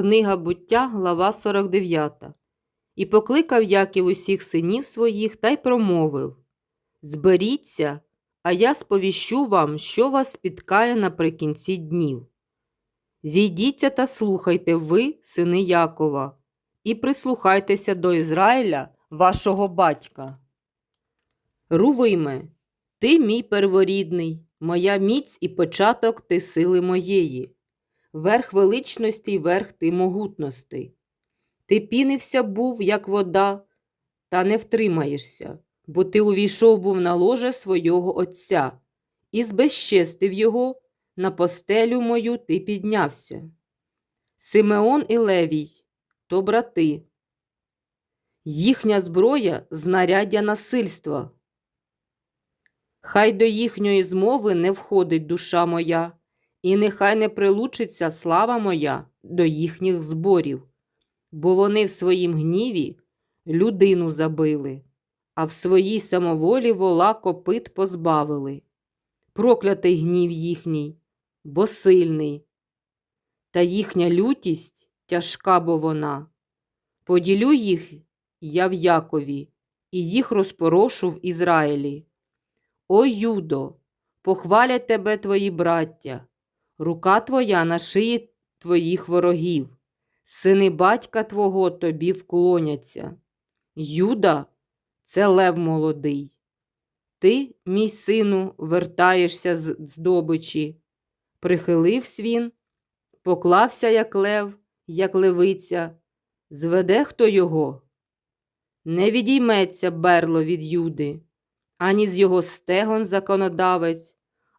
Книга буття, глава 49. І покликав Яків усіх синів своїх та й промовив Зберіться, а я сповіщу вам, що вас спіткає наприкінці днів. Зійдіться та слухайте ви, сини Якова, і прислухайтеся до Ізраїля, вашого батька. Рувиме, ти мій перворідний, моя міць і початок ти сили моєї верх величності й верх ти могутностей. Ти пінився був, як вода, та не втримаєшся, бо ти увійшов був на ложе свого Отця, і збезчестив його, на постелю мою ти піднявся. Симеон і Левій то брати. Їхня зброя знаряддя насильства. Хай до їхньої змови не входить душа моя, і нехай не прилучиться слава моя до їхніх зборів, бо вони в своїм гніві людину забили, а в своїй самоволі вола копит позбавили. Проклятий гнів їхній, бо сильний, та їхня лютість тяжка, бо вона. Поділю їх я в Якові, і їх розпорошу в Ізраїлі. О Юдо, похвалять тебе твої браття, рука твоя на шиї твоїх ворогів, сини батька твого тобі вклоняться. Юда це лев молодий. Ти, мій сину, вертаєшся з здобичі. Прихилився він, поклався, як лев, як левиця. Зведе хто його? Не відійметься берло від Юди, ані з його стегон законодавець,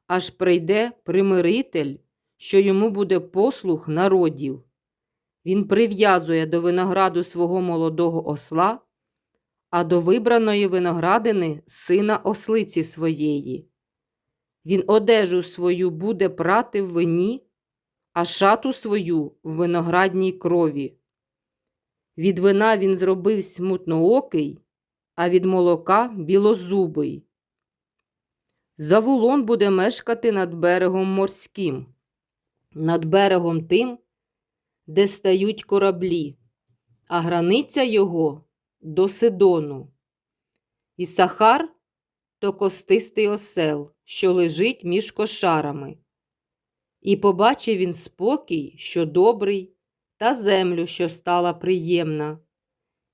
аж прийде примиритель, що йому буде послух народів. Він прив'язує до винограду свого молодого осла, а до вибраної виноградини сина ослиці своєї. Він одежу свою буде прати в вині, а шату свою в виноградній крові. Від вина він зробив смутноокий, а від молока білозубий. Завулон буде мешкати над берегом морським, над берегом тим, де стають кораблі, а границя його до Сидону. І Сахар то костистий осел, що лежить між кошарами. І побачив він спокій, що добрий, та землю, що стала приємна.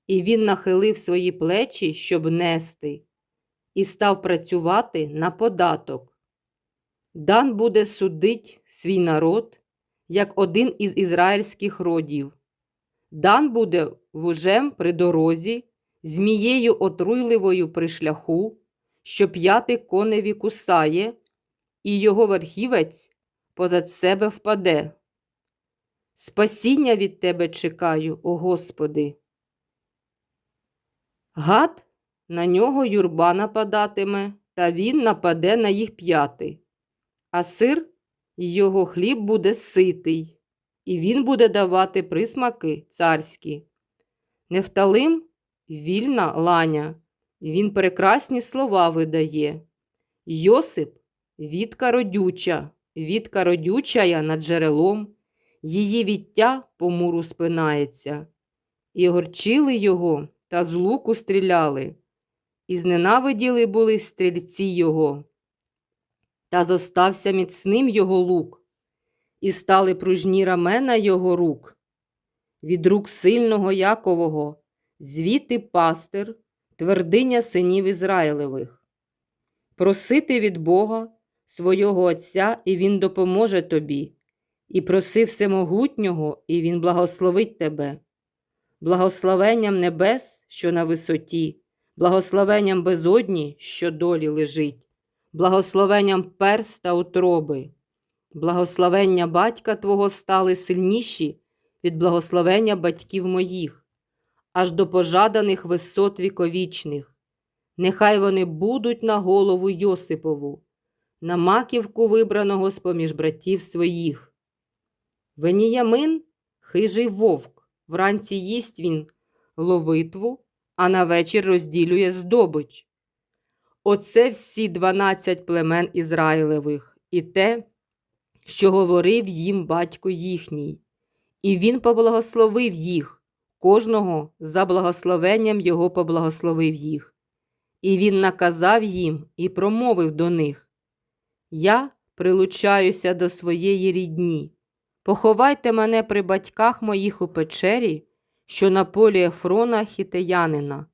І він нахилив свої плечі, щоб нести, і став працювати на податок. Дан буде судить свій народ, як один із ізраїльських родів. Дан буде вужем при дорозі, змією отруйливою при шляху, що п'яти коневі кусає, і його верхівець позад себе впаде. Спасіння від тебе чекаю, о Господи. Гад на нього юрба нападатиме, та він нападе на їх п'яти, а сир його хліб буде ситий, і він буде давати присмаки царські. Нефталим вільна ланя, він прекрасні слова видає. Йосип вітка родюча, вітка родючая над джерелом, її віття по муру спинається, і горчили його та з луку стріляли, і зненавиділи були стрільці його. Та зостався міцним його лук, і стали пружні рамена його рук. Від рук сильного Якового, звідти пастир, твердиня синів Ізраїлевих. Просити від Бога свого Отця, і Він допоможе тобі, і проси Всемогутнього, і Він благословить тебе, благословенням небес, що на висоті, благословенням безодні, що долі лежить, благословенням перст та утроби, благословення батька Твого стали сильніші від благословення батьків моїх, аж до пожаданих висот віковічних. Нехай вони будуть на голову Йосипову, на маківку вибраного з поміж братів своїх. Веніямин хижий вовк, вранці їсть він ловитву, а на вечір розділює здобич. Оце всі дванадцять племен Ізраїлевих, і те, що говорив їм батько їхній, І він поблагословив їх, кожного за благословенням його поблагословив їх. І він наказав їм і промовив до них: Я прилучаюся до своєї рідні. Поховайте мене при батьках моїх у печері, що на полі Ефрона хітеянина,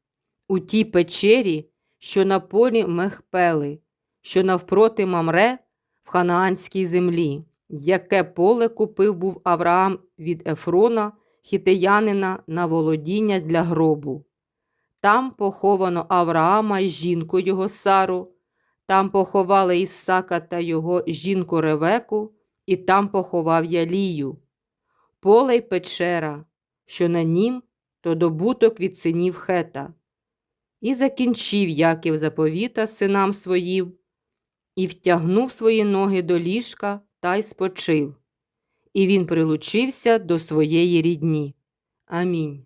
у тій печері, що на полі Мехпели, що навпроти Мамре в ханаанській землі, яке поле купив був Авраам від Ефрона, хітеянина на володіння для гробу. Там поховано Авраама й жінку його Сару, там поховали Ісака та його жінку Ревеку, і там поховав Ялію. Поле й печера, що на нім, то добуток від синів Хета. І закінчив Яків заповіта синам своїм, і втягнув свої ноги до ліжка та й спочив. І він прилучився до своєї рідні. Амінь.